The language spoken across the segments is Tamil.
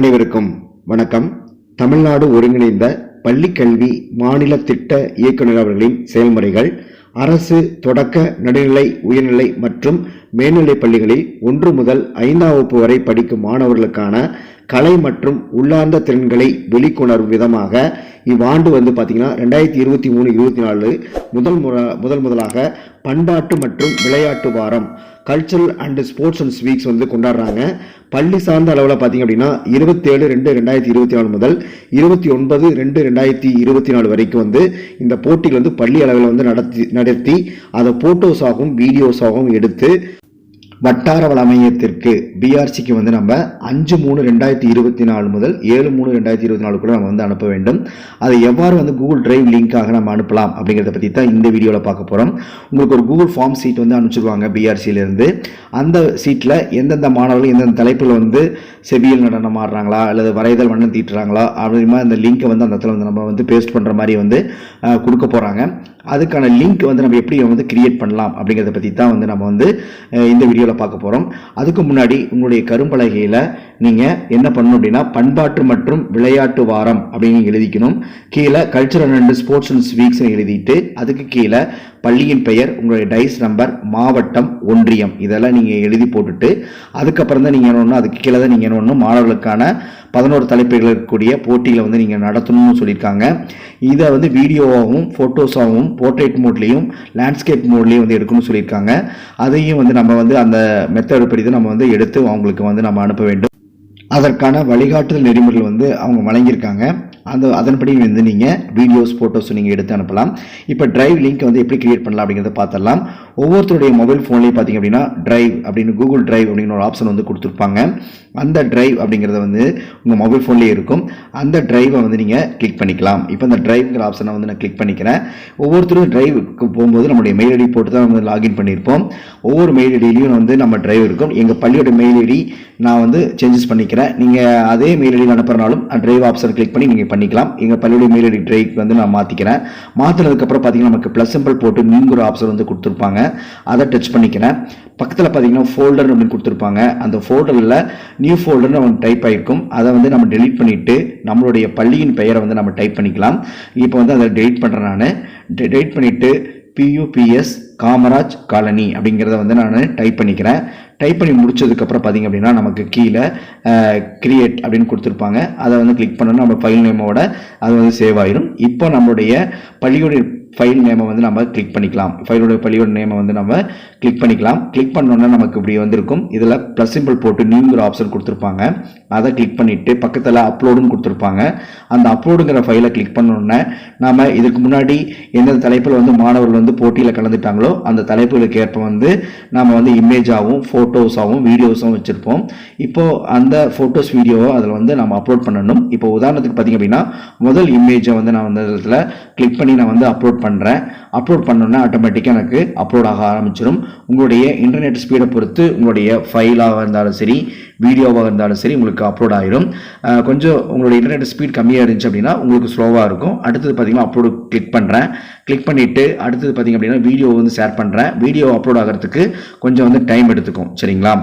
அனைவருக்கும் வணக்கம். தமிழ்நாடு ஒருங்கிணைந்த பள்ளிக்கல்வி மாநில திட்ட இயக்குநர் அவர்களின் செயல்முறைகள் அரசு தொடக்க நடுநிலை உயர்நிலை மற்றும் மேல்நிலைப் பள்ளிகளில் ஒன்று முதல் ஐந்தாம் வகுப்பு வரை படிக்கும் மாணவர்களுக்கான கலை மற்றும் உள்ளார்ந்த திறன்களை வெளிக்கொணரும் விதமாக இவ்வாண்டு வந்து பார்த்தீங்கன்னா ரெண்டாயிரத்தி இருபத்தி மூணு இருபத்தி நாலு முதல் முறை முதல் முதலாக பண்பாட்டு மற்றும் விளையாட்டு வாரம் cultural and sports and weeks வந்து கொண்டாடுறாங்க. பள்ளி சார்ந்த அளவில் பார்த்தீங்க அப்படின்னா இருபத்தேழு ரெண்டு ரெண்டாயிரத்தி இருபத்தி நாலு முதல் இருபத்தி ஒன்பது ரெண்டு ரெண்டாயிரத்தி இருபத்தி நாலு வரைக்கும் வந்து இந்த போட்டிகள் வந்து பள்ளி அளவில் வந்து நடத்தி நடத்தி அதை ஃபோட்டோஸாகவும் வீடியோஸாகவும் எடுத்து வட்டார வளமையத்திற்கு பிஆர்சிக்கு வந்து நம்ம அஞ்சு மூணு ரெண்டாயிரத்தி இருபத்தி நாலு முதல் ஏழு மூணு ரெண்டாயிரத்தி இருபத்தி நாலு கூட நம்ம வந்து அனுப்ப வேண்டும். அதை எவ்வாறு வந்து கூகுள் டிரைவ் லிங்காக நம்ம அனுப்பலாம் அப்படிங்கிறத பற்றி தான் இந்த வீடியோவில் பார்க்க போகிறோம் உங்களுக்கு ஒரு கூகுள் ஃபார்ம் சீட் வந்து அனுப்பிச்சிருவாங்க பிஆர்சியிலேருந்து அந்த சீட்டில் எந்தெந்த மாணவர்கள் எந்தெந்த தலைப்பில் வந்து செவியல் நடனம் ஆடுறாங்களா அல்லது வரைதல் வண்ணம் தீட்டுறாங்களா அப்படிமா அந்த லிங்க்கை வந்து அந்த இடத்துல வந்து நம்ம வந்து பேஸ்ட் பண்ணுற மாதிரி வந்து கொடுக்க போகிறாங்க அதுக்கான லிங்க் வந்து நம்ம எப்படி வந்து கிரியேட் பண்ணலாம் அப்படிங்கிறத பற்றி தான் வந்து நம்ம வந்து இந்த வீடியோவில் பார்க்க போகிறோம் அதுக்கு முன்னாடி உங்களுடைய கரும்பலகையில் நீங்கள் என்ன பண்ணணும் அப்படின்னா பண்பாட்டு மற்றும் விளையாட்டு வாரம் அப்படின்னு எழுதிக்கணும். கீழே கல்ச்சரல் அண்ட் ஸ்போர்ட்ஸ் அண்ட் வீக்ஸ்னு எழுதிட்டு அதுக்கு கீழே பள்ளியின் பெயர் உங்களுடைய டைஸ் நம்பர் மாவட்டம் ஒன்றியம். இதெல்லாம் நீங்கள் எழுதி போட்டுட்டு அதுக்கப்புறம் தான் நீங்கள் என்ன அதுக்கு கீழே தான் நீங்கள் என்ன பண்ணணும் மாணவர்களுக்கான பதினோரு தலைப்புகள் இருக்கக்கூடிய போட்டிகளை வந்து நீங்கள் நடத்தணும்னு சொல்லியிருக்காங்க. இதை வந்து வீடியோவாகவும் ஃபோட்டோஸாகவும் போர்ட்ரேட் மோட்லேயும் லேண்ட்ஸ்கேப் மோட்லேயும் வந்து எடுக்கணும்னு சொல்லியிருக்காங்க. அதையும் வந்து நம்ம வந்து அந்த மெத்தட் படி தான் நம்ம வந்து எடுத்து அவங்களுக்கு வந்து நம்ம அனுப்ப வேண்டும். அதற்கான வழிகாட்டுதல் நெறிமுறைகள் வந்து அவங்க வழங்கியிருக்காங்க. அந்த அதன்படி வந்து நீங்கள் வீடியோஸ் ஃபோட்டோஸ் நீங்கள் எடுத்து அனுப்பலாம். இப்போ டிரைவ் லிங்க் வந்து எப்படி கிரியேட் பண்ணலாம் அப்படிங்கிறத பார்த்துடலாம் ஒவ்வொருத்தருடைய மொபைல் ஃபோன்லேயும் பார்த்தீங்க அப்படின்னா டிரைவ் அப்படின்னு கூகுள் டிரைவ் அப்படின்னு ஒரு ஆப்ஷன் வந்து கொடுத்துருப்பாங்க. அந்த டிரைவ் அப்படிங்கிறத வந்து உங்கள் மொபைல் ஃபோன்லேயே இருக்கும். அந்த டிரைவை வந்து நீங்கள் கிளிக் பண்ணிக்கலாம். இப்போ அந்த டிரைவ்ங்கிற ஆப்ஷனை வந்து நான் கிளிக் பண்ணிக்கிறேன். ஒவ்வொருத்தரும் டிரைவுக்கு போகும்போது நம்முடைய மெயில் ஐடி போட்டு தான் வந்து லாகின் பண்ணியிருப்போம். ஒவ்வொரு மெயில் ஐடியிலையும் வந்து நம்ம டிரைவ் இருக்கும். எங்கள் பள்ளியோட மெயில் ஐடி நான் வந்து சேஞ்சஸ் பண்ணிக்கிறேன். நீங்கள் அதே மெயில் ஐடியில் அனுப்புறனாலும் டிரைவ் ஆப்ஷன் கிளிக் பண்ணி நீங்கள் பண்ணிக்கலாம். எங்கள் பள்ளியுடைய மெயில் ஐடி ட்ரைக்கு வந்து நான் மாற்றிக்கிறேன் மாற்றினதுக்கப்புறம் பார்த்தீங்கன்னா நமக்கு ப்ளஸ் சிம்பிள் போட்டு நீங்கிற ஆப்ஷன் வந்து கொடுத்துருப்பாங்க. அதை டச் பண்ணிக்கிறேன். பக்கத்தில் பார்த்தீங்கன்னா ஃபோல்டர் அப்படின்னு கொடுத்துருப்பாங்க. அந்த ஃபோல்டரில் நியூ ஃபோல்டர்னு நம்ம டைப் ஆகிருக்கும் அதை வந்து நம்ம டெலிட் பண்ணிவிட்டு நம்மளுடைய பள்ளியின் பெயரை வந்து நம்ம டைப் பண்ணிக்கலாம். இப்போ வந்து அதை டெலிட் பண்ணுறேன் நான். டெலிட் பண்ணிவிட்டு பியூபிஎஸ் காமராஜ் காலனி அப்படிங்கிறத வந்து நான் டைப் பண்ணிக்கிறேன். டைப் பண்ணி முடிச்சதுக்கப்புறம் பார்த்தீங்க அப்படின்னா நமக்கு கீழே கிரியேட் அப்படின்னு கொடுத்துருப்பாங்க. அதை வந்து கிளிக் பண்ணோன்னா நம்ம ஃபைல் நேமோட அது வந்து சேவ் ஆயிரும். இப்போ நம்மளுடைய பள்ளியுடைய ஃபைல் நேமை வந்து நம்ம கிளிக் பண்ணிக்கலாம். ஃபைலோட பள்ளியோட நேமை வந்து நம்ம கிளிக் பண்ணிக்கலாம். கிளிக் பண்ணோன்னா நமக்கு இப்படி வந்திருக்கும். இதில் ப்ளஸ் சிம்பிள் போட்டு நியூங்கிற ஆப்ஷன் கொடுத்துருப்பாங்க. அதை கிளிக் பண்ணிவிட்டு பக்கத்தில் அப்லோடுன்னு கொடுத்துருப்பாங்க. அந்த அப்லோடுங்கிற ஃபைலை கிளிக் பண்ணோன்னே நாம் இதுக்கு முன்னாடி எந்தெந்த தலைப்பில் வந்து மாணவர்கள் வந்து போட்டியில் கலந்துட்டாங்களோ அந்த தலைப்புகளுக்கு ஏற்ப வந்து நாம் வந்து இமேஜாகவும் ஃபோட்டோஸாகவும் வீடியோஸாகவும் வச்சுருப்போம். இப்போது அந்த ஃபோட்டோஸ் வீடியோவை அதில் வந்து நம்ம அப்லோட் பண்ணணும். இப்போ உதாரணத்துக்கு பார்த்தீங்க அப்படின்னா முதல் இமேஜை வந்து நான் வந்து இதில் கிளிக் பண்ணி நான் வந்து அப்லோட் பண்ணுறேன் அப்லோட் பண்ணோன்னா ஆட்டோமேட்டிக்காக எனக்கு அப்லோட் ஆக ஆரம்பிச்சிடும் உங்களுடைய இன்டர்நெட் ஸ்பீடை பொறுத்து உங்களுடைய ஃபைலாக இருந்தாலும் சரி வீடியோவாக இருந்தாலும் சரி உங்களுக்கு அப்லோட் ஆகிடும் கொஞ்சம் உங்களுடைய இன்டர்நெட் ஸ்பீட் கம்மியாக இருந்துச்சு அப்படின்னா உங்களுக்கு ஸ்லோவாக இருக்கும். அடுத்தது பார்த்தீங்கன்னா அப்லோடு கிளிக் பண்ணுறேன் கிளிக் பண்ணிவிட்டு அடுத்தது பார்த்தீங்க அப்படின்னா வீடியோ வந்து ஷேர் பண்ணுறேன் வீடியோ அப்லோட் ஆகிறதுக்கு கொஞ்சம் வந்து டைம் எடுத்துக்கும் சரிங்களா?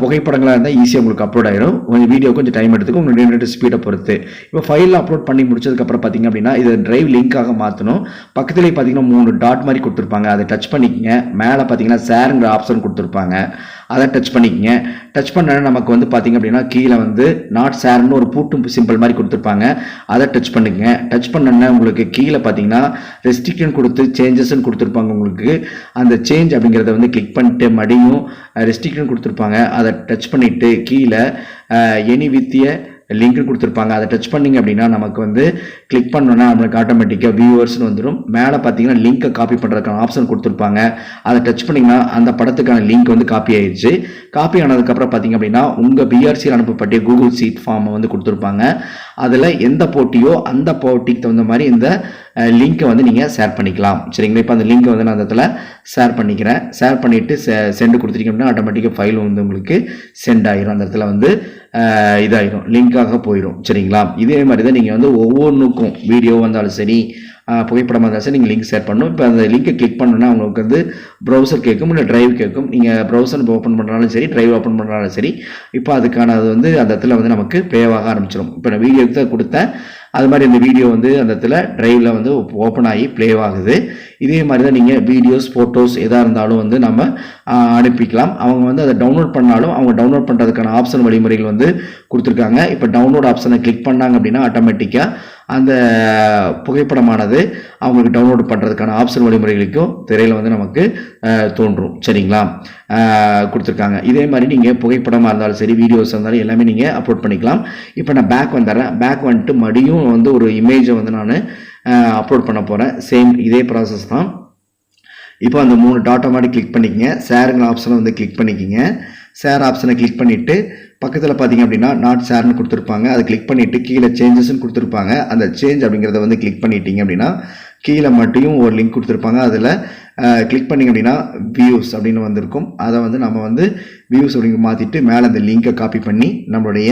புகைப்படங்களாக இருந்தால் ஈஸியாக உங்களுக்கு அப்லோட் ஆகிடும் கொஞ்சம் வீடியோ கொஞ்சம் டைம் எடுத்துக்கும் உங்களுடைய இன்டர்நெட் ஸ்பீடை பொறுத்து. இப்போ ஃபைலில் அப்லோட் பண்ணி முடிச்சதுக்கப்புறம் பார்த்தீங்க அப்படின்னா இது ட்ரைவ் லிங்காக மாற்றணும் பக்கத்துலேயே பார்த்தீங்கன்னா மூணு டாட் மாதிரி கொடுத்துருப்பாங்க. அதை டச் பண்ணிக்கங்க. மேலே பார்த்தீங்கன்னா ஷேருங்கிற ஆப்ஷன் கொடுத்துருப்பாங்க. அதை டச் பண்ணிக்கங்க. டச் பண்ண நமக்கு வந்து பார்த்தீங்க அப்படின்னா கீழே வந்து நாட் ஷேர்னு ஒரு பூட்டு சிம்பிள் மாதிரி கொடுத்துருப்பாங்க. அதை டச் பண்ணுங்க டச் பண்ணோன்னா உங்களுக்கு கீழே பார்த்தீங்கன்னா ரெஸ்ட்ரிக்ஷன் கொடுத்து சேஞ்சஸ்ன்னு கொடுத்துருப்பாங்க உங்களுக்கு. அந்த சேஞ்ச் அப்படிங்கிறத வந்து கிளிக் பண்ணிட்டு மடியும் ரெஸ்ட்ரிக்ஷன் கொடுத்துருப்பாங்க. அதை டச் பண்ணிவிட்டு கீழே எனி வித்திய லிங்க் கொடுத்துருப்பாங்க. அதை டச் பண்ணிங்க அப்படின்னா நமக்கு வந்து கிளிக் பண்ணோன்னா நம்மளுக்கு ஆட்டோமேட்டிக்காக வியூவர்ஸ்னு வந்துடும் மேலே பார்த்தீங்கன்னா லிங்க்கை காப்பி பண்ணுறதுக்கான ஆப்ஷன் கொடுத்துருப்பாங்க. அதை டச் பண்ணிங்கன்னா அந்த படத்துக்கான லிங்க் வந்து காப்பி ஆயிடுச்சு. காப்பி ஆனதுக்கப்புறம் பார்த்தீங்க அப்படின்னா உங்கள் பிஆர்சியில் அனுப்பப்பட்ட கூகுள் சீட் ஃபார்மை வந்து கொடுத்துருப்பாங்க. அதில் எந்த போட்டியோ அந்த போட்டிக்கு தகுந்த மாதிரி இந்த லிங்க்கை வந்து நீங்கள் ஷேர் பண்ணிக்கலாம். சரிங்களா? இப்போ அந்த லிங்க்கை வந்து நான் அந்த இடத்துல ஷேர் பண்ணிக்கிறேன். ஷேர் பண்ணிவிட்டு சென்ட் கொடுத்துட்டீங்க அப்படின்னா ஆட்டோமேட்டிக்காக ஃபைல் வந்து உங்களுக்கு சென்ட் ஆகிரும் அந்த இடத்துல வந்து இதாகிடும் லிங்க்காக லிங்காக போயிடும் சரிங்களா? இதே மாதிரி தான் நீங்கள் வந்து ஒவ்வொன்றுக்கும் வீடியோ வந்தாலும் சரி புகைப்படமாக இருந்தாலும் சரி நீங்கள் லிங்க் ஷேர் பண்ணணும். இப்போ அந்த லிங்கை கிளிக் பண்ணணுன்னா உங்களுக்கு வந்து ப்ரௌசர் கேட்கும் இல்லை ட்ரைவ் கேட்கும். நீங்கள் ப்ரௌசர் ஓப்பன் பண்ணுறாலும் சரி ட்ரைவ் ஓப்பன் பண்ணுறாலும் சரி இப்போ அதுக்கான அது வந்து அந்த இடத்துல வந்து நமக்கு பேவாக ஆரம்பிச்சிடும் இப்போ நான் வீடியோக்கு தான் கொடுத்தேன். அது மாதிரி இந்த வீடியோ வந்து அந்த இடத்துல ட்ரைவில் வந்து ஓப்பன் ஆகி ப்ளே ஆகுது. இதே மாதிரி தான் நீங்கள் வீடியோஸ் ஃபோட்டோஸ் எதாக இருந்தாலும் வந்து நம்ம அனுப்பிக்கலாம். அவங்க வந்து அதை டவுன்லோட் பண்ணாலும் அவங்க டவுன்லோட் பண்ணுறதுக்கான ஆப்ஷன் வழிமுறைகள் வந்து கொடுத்துருக்காங்க. இப்போ டவுன்லோட் ஆப்ஷனை கிளிக் பண்ணாங்க அப்படின்னா ஆட்டோமேட்டிக்காக அந்த புகைப்படமானது அவங்களுக்கு டவுன்லோட் பண்ணுறதுக்கான ஆப்ஷன் வழிமுறைகளுக்கும் திரையில் வந்து நமக்கு தோன்றும். சரிங்களா? கொடுத்துருக்காங்க. இதே மாதிரி நீங்கள் புகைப்படமாக இருந்தாலும் சரி வீடியோஸ் இருந்தாலும் எல்லாமே நீங்கள் அப்லோட் பண்ணிக்கலாம். இப்போ நான் பேக் வந்துடுறேன். பேக் வந்துட்டு மறுபடியும் வந்து ஒரு இமேஜை வந்து நான் அப்லோட் பண்ண போகிறேன் சேம் இதே ப்ராசஸ் தான். இப்போ அந்த மூணு டாட்டா மாதிரி கிளிக் பண்ணிக்கங்க. ஷேருங்கிற ஆப்ஷனை வந்து கிளிக் பண்ணிக்கங்க. ஷேர் ஆப்ஷனை கிளிக் பண்ணிவிட்டு பக்கத்தில் பார்த்தீங்க அப்படின்னா நாட் ஷேர்னு கொடுத்துருப்பாங்க. அதை கிளிக் பண்ணிவிட்டு கீழே சேஞ்சஸ்ன்னு கொடுத்துருப்பாங்க. அந்த சேஞ்ச் அப்படிங்கிறத வந்து கிளிக் பண்ணிட்டீங்க அப்படின்னா கீழே மட்டும் ஒரு லிங்க் கொடுத்துருப்பாங்க. அதில் கிளிக் பண்ணிங்க அப்படின்னா வியூஸ் அப்படின்னு வந்திருக்கும். அதை வந்து நம்ம வந்து வியூஸ் அப்படிங்க மாற்றிட்டு மேலே அந்த லிங்கை காப்பி பண்ணி நம்மளுடைய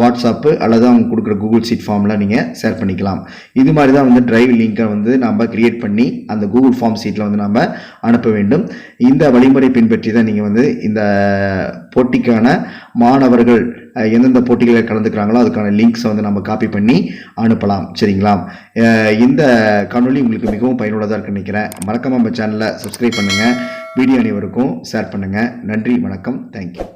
வாட்ஸ்அப்பு அல்லது அவங்க கொடுக்குற கூகுள் சீட் ஃபார்மில் நீங்கள் ஷேர் பண்ணிக்கலாம். இது மாதிரி தான் வந்து ட்ரைவ் லிங்கை வந்து நம்ம கிரியேட் பண்ணி அந்த கூகுள் ஃபார்ம் சீட்டில் வந்து நம்ம அனுப்ப வேண்டும். இந்த வழிமுறை பின்பற்றி தான் நீங்கள் வந்து இந்த போட்டிக்கான மாணவர்கள் எந்தெந்த போட்டிகளில் கலந்துக்கிறாங்களோ அதுக்கான லிங்க்ஸை வந்து நம்ம காப்பி பண்ணி அனுப்பலாம். சரிங்களா? இந்த காணொலி உங்களுக்கு மிகவும் பயனுள்ளதாக இருக்குன்னு நினைக்கிறேன். மறக்காம நம்ம சேனலை சப்ஸ்கிரைப் பண்ணுங்கள் வீடியோ அனைவருக்கும் ஷேர் பண்ணுங்கள் நன்றி வணக்கம். தேங்க்யூ